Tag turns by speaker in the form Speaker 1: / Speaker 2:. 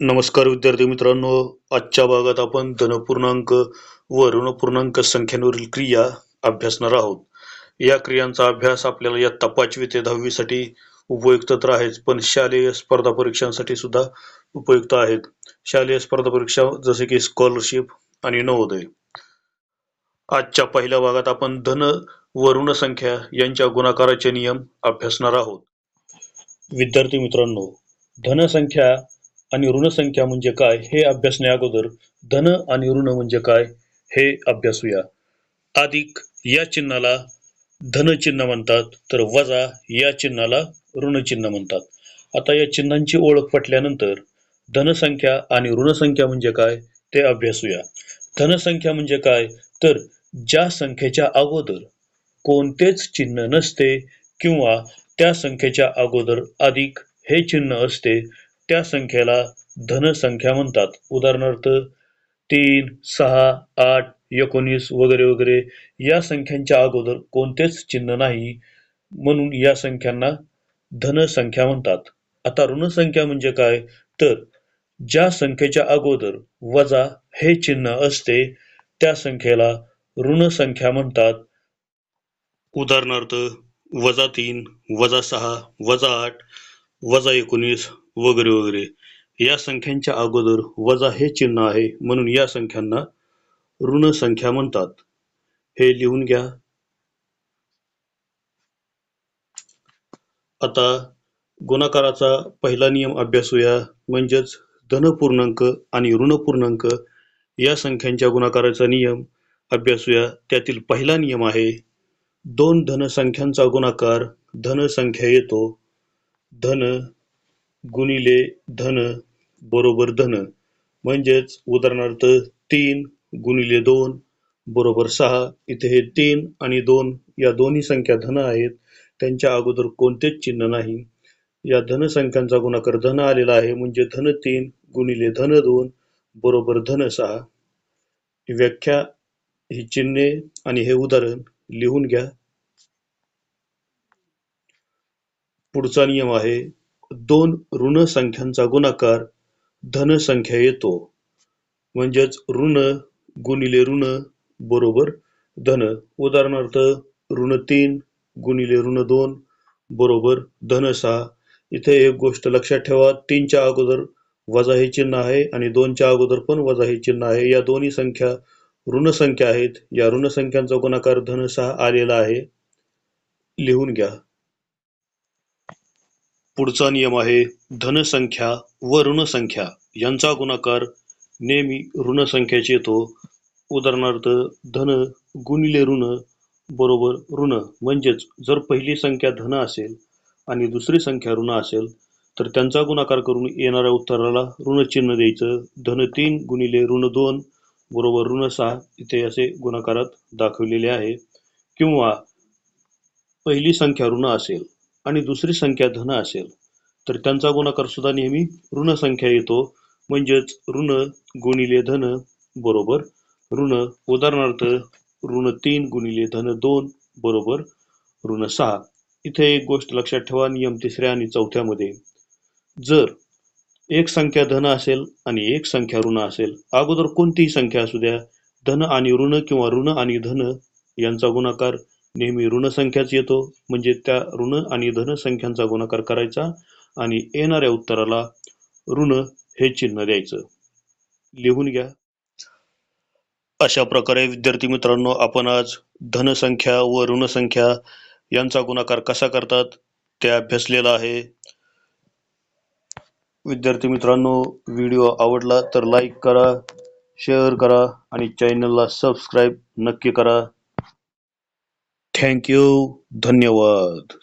Speaker 1: नमस्कार विद्यार्थी मित्रांनो आजच्या भागात आपण धनपूर्णांक व ऋणपूर्णांक संख्यांवरील क्रिया अभ्यासणार आहोत. या क्रियांचा अभ्यास आपल्याला या पाचवी ते दहावीसाठी उपयुक्त तर आहेच पण शालेय स्पर्धा परीक्षांसाठी सुद्धा उपयुक्त आहेत. शालेय स्पर्धा परीक्षा जसे की स्कॉलरशिप आणि नवोदय. आजच्या पहिल्या भागात आपण धन व ऋण संख्या यांच्या गुणाकाराचे नियम अभ्यासणार आहोत. विद्यार्थी मित्रांनो धनसंख्या आणि ऋणसंख्या म्हणजे काय हे अभ्यासण्या अगोदर धन आणि ऋण म्हणजे काय हे अभ्यासूया. अधिक या चिन्हाला धन चिन्ह म्हणतात तर वजा या चिन्हाला ऋण चिन्ह म्हणतात. आता या चिन्हांची ओळख पटल्यानंतर धनसंख्या आणि ऋणसंख्या म्हणजे काय ते अभ्यासूया. धनसंख्या म्हणजे काय? तर ज्या संख्येच्या अगोदर कोणतेच चिन्ह नसते किंवा त्या संख्येच्या अगोदर अधिक हे चिन्ह असते त्या संख्येला धनसंख्या म्हणतात. उदाहरणार्थ तीन सहा आठ एकोणीस वगैरे वगैरे या संख्यांच्या अगोदर कोणतेच चिन्ह नाही. म्हणून या संख्यांना धनसंख्या म्हणतात. आता ऋणसंख्या म्हणजे काय? तर ज्या संख्येच्या अगोदर वजा हे चिन्ह असते त्या संख्येला ऋणसंख्या म्हणतात. उदाहरणार्थ वजा तीन वजा सहा वजा आठ वजा एकोणीस वगैरे वगैरे. या संख्यांच्या अगोदर वजा हे चिन्ह आहे म्हणून या संख्यांना ऋण संख्या म्हणतात. हे लिहून घ्या. आता गुणाकाराचा पहिला नियम अभ्यासूया म्हणजेच धनपूर्णांक आणि ऋणपूर्णांक या संख्यांच्या गुणाकाराचा नियम अभ्यासूया त्यातील पहिला नियम आहे दोन धनसंख्यांचा गुणाकार धनसंख्या येतो. धन गुणिले धन बरोबर धन. म्हणजेच उदाहरणार्थ तीन गुणिले दोन बरोबर सहा. इथे हे तीन आणि दोन या दोन्ही संख्या धन आहेत. त्यांच्या अगोदर कोणतेच चिन्ह नाही. या धनसंख्यांचा गुणाकार धन आलेला आहे. म्हणजे धन तीन गुणिले धन दोन बरोबर धन सहा. व्याख्या ही चिन्हे आणि हे उदाहरण लिहून घ्या. पुढचा नियम आहे दोन ऋण संख्यांचा गुणाकार धन संख्या येतो. म्हणजेच ऋण गुणिले ऋण बरोबर धन. उदाहरणार्थ ऋण तीन गुणिले ऋण दोन बरोबर धन सहा. इथे एक गोष्ट लक्षात ठेवा तीनच्या अगोदर वजा हे चिन्ह आहे आणि दोनच्या अगोदर पण वजा हे चिन्ह आहे. या दोन्ही संख्या ऋण संख्या आहेत. या ऋण संख्यांचा गुणाकार धन सहा आलेला आहे. लिहून घ्या. पुढचा नियम आहे धनसंख्या व ऋणसंख्या. यांचा गुणाकार नेहमी ऋणसंख्याचे येतो. उदाहरणार्थ धन गुणिले ऋण बरोबर ऋण. म्हणजेच जर पहिली संख्या धन असेल आणि दुसरी संख्या ऋण असेल तर त्यांचा गुणाकार करून येणाऱ्या उत्तराला ऋणचिन्ह द्यायचं. धन तीन गुणिले ऋण दोन बरोबर ऋण सहा. इथे असे गुणाकारात दाखवलेले आहे. किंवा पहिली संख्या ऋण असेल आणि दुसरी संख्या धन असेल तर त्यांचा गुणाकार सुद्धा नेहमी ऋण संख्या येतो. म्हणजेच ऋण गुणिले धन बरोबर. ऋण उदाहरणार्थ ऋण तीन गुणिले धन दोन बरोबर. ऋण सहा. इथे एक गोष्ट लक्षात ठेवा नियम तिसऱ्या आणि चौथ्यामध्ये. जर एक संख्या धन असेल आणि एक संख्या ऋण असेल अगोदर कोणतीही संख्या असू द्या धन आणि ऋण किंवा ऋण आणि धन यांचा गुणाकार नेहमी ऋणसंख्याच येतो. म्हणजे त्या ऋण आणि धनसंख्यांचा गुणाकार करायचा आणि येणाऱ्या उत्तराला ऋण हे चिन्ह द्यायचं. लिहून घ्या. अशा प्रकारे विद्यार्थी मित्रांनो आपण आज धनसंख्या व ऋणसंख्या यांचा गुणाकार कसा करतात ते अभ्यासलेला आहे. विद्यार्थी मित्रांनो व्हिडिओ आवडला तर लाईक करा शेअर करा आणि चॅनलला सबस्क्राईब नक्की करा. थँक्यू धन्यवाद